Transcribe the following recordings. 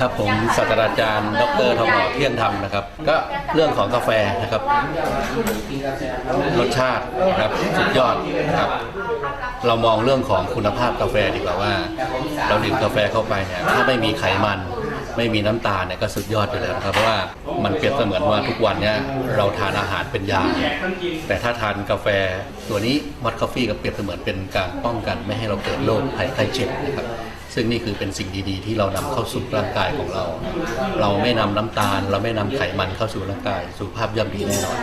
ครับผมศาสตราจารย์ ดรทองหล่อเที่ยงธรรมนะครับ ก็เรื่องของกาแฟนะครับ รสชาตินะครับสุดยอดนะครับ เรามองเรื่องของคุณภาพกาแฟดีกว่าว่า เราดื่มกาแฟเข้าไปเนี่ยถ้าไม่มีไขมันไม่มีน้ำตาลเนี่ยก็สุดยอดอยู่แล้วนะครับเพราะว่ามันเปรียบเสมือนว่าทุกวันเนี่ยเราทานอาหารเป็นยาแต่ถ้าทานกาแฟตัวนี้มอดคอฟฟี่ก็เปรียบเสมือนเป็นการป้องกันไม่ให้เราเกิดโรคภัยไข้เจ็บนะครับ ซึ่งนี่คือเป็นสิ่งดีๆ ที่เรานำเข้าสู่ร่างกายของเรา เราไม่นำน้ำตาล เราไม่นำไขมันเข้าสู่ร่างกายสุขภาพย่อมดีแน่นอน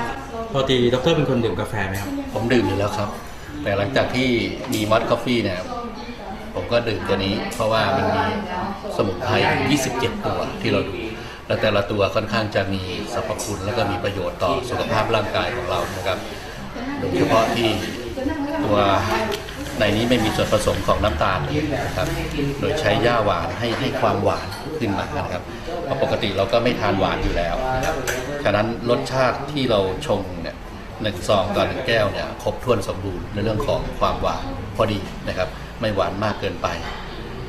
ปกติดรเป็นคนดื่มกาแฟไหมครับ ผมดื่มอยู่แล้วครับ แต่หลังจากที่มีมอดคอฟฟี่เนี่ยผมก็ดื่มตัวนี้ เพราะว่ามันมีสมุนไพรอยู่27 ตัวที่เราดูและแต่ละตัวค่อนข้างจะมีสรรพคุณและก็มีประโยชน์ต่อสุขภาพร่างกายของเรานะครับ โดยเฉพาะที่ตัว ในนี้ไม่มีส่วนผสมของน้ำตาลเลยนะครับ โดยใช้หญ้าหวานให้ให้ความหวานขึ้นมานะครับเพราะปกติเราก็ไม่ทานหวานอยู่แล้วนะครับฉะนั้นรสชาติที่เราชงเนี่ยหนึ่งซองต่อหนึ่งแก้วเนี่ยครบถ้วนสมบูรณ์ในเรื่องของความหวานพอดีนะครับ ไม่หวานมากเกินไป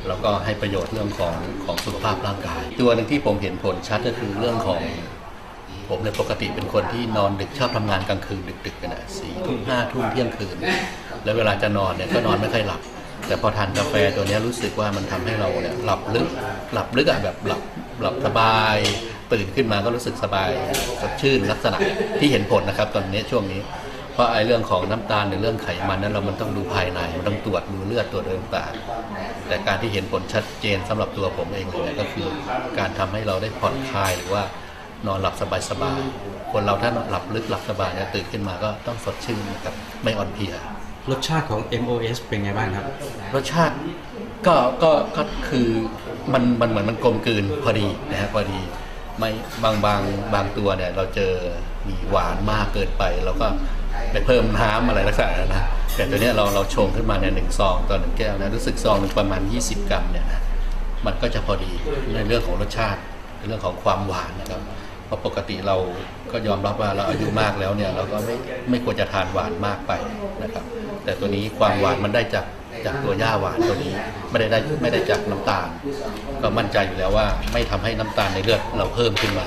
แล้วก็ให้ประโยชน์เรื่องของของสุขภาพร่างกาย ตัวหนึ่งที่ผมเห็นผลชัดก็คือเรื่องของ ผมเนี่ยปกติเป็นคนที่นอนดึกชอบทำงานกลางคืนดึกๆกันนะสี่ทุ่มห้าทุ่มเที่ยงคืน แล้วเวลาจะนอนเนี่ยก็นอนไม่ค่อยหลับ แต่พอทานกาแฟตัวนี้รู้สึกว่ามันทำให้เราเนี่ยหลับลึกหลับลึกอะแบบหลับหลับสบายตื่นขึ้นมาก็รู้สึกสบายสดชื่นลักษณะที่เห็นผลนะครับ ตอนนี้ช่วงนี้ เพราะไอ้เรื่องของน้ำตาลหรือเรื่องไขมันนั้นเรามันต้องดูภายในมันต้องตรวจดูเลือดตรวจอะไรต่างแต่การที่เห็นผลชัดเจนสำหรับตัวผมเองเลยเนี่ยก็คือ การทำให้เราได้ผ่อนคลายหรือว่า นอนหลับสบายๆคนเราถ้านอนหลับลึกหลับสบายเนี่ยตื่นขึ้นมาก็ต้องสดชื่นนะครับไม่อ่อนเพลียรสชาติของ MOS เป็นไงบ้างครับ รสชาติก็ก็ก็คือมันมันเหมือนมันกลมกลืนพอดีนะฮะพอดีไม่บางบางบางตัวเนี่ยเราเจอมีหวานมากเกินไปแล้วก็ไปเพิ่มน้ำอะไรลักษณะนั้นนะแต่ตัวเนี้ยเราเราชงขึ้นมาเนี่ยหนึ่งซองต่อหนึ่งแก้วนะรู้สึกซองหนึ่งประมาณ 20 กรัมเนี่ยนะมันก็จะพอดีในเรื่องของรสชาติใน เรื่องของความหวานนะครับเพราะปกติเราก็ยอมรับว่าเราอายุมากแล้วเนี่ยเราก็ไม่ไม่ควรจะทานหวานมากไปนะครับ แต่ตัวนี้ความหวานมันได้จากจากตัวหญ้าหวานตัวนี้ไม่ได้ได้ไม่ได้จากน้ำตาล ก็มั่นใจอยู่แล้วว่าไม่ทำให้น้ำตาลในเลือดเราเพิ่มขึ้นมา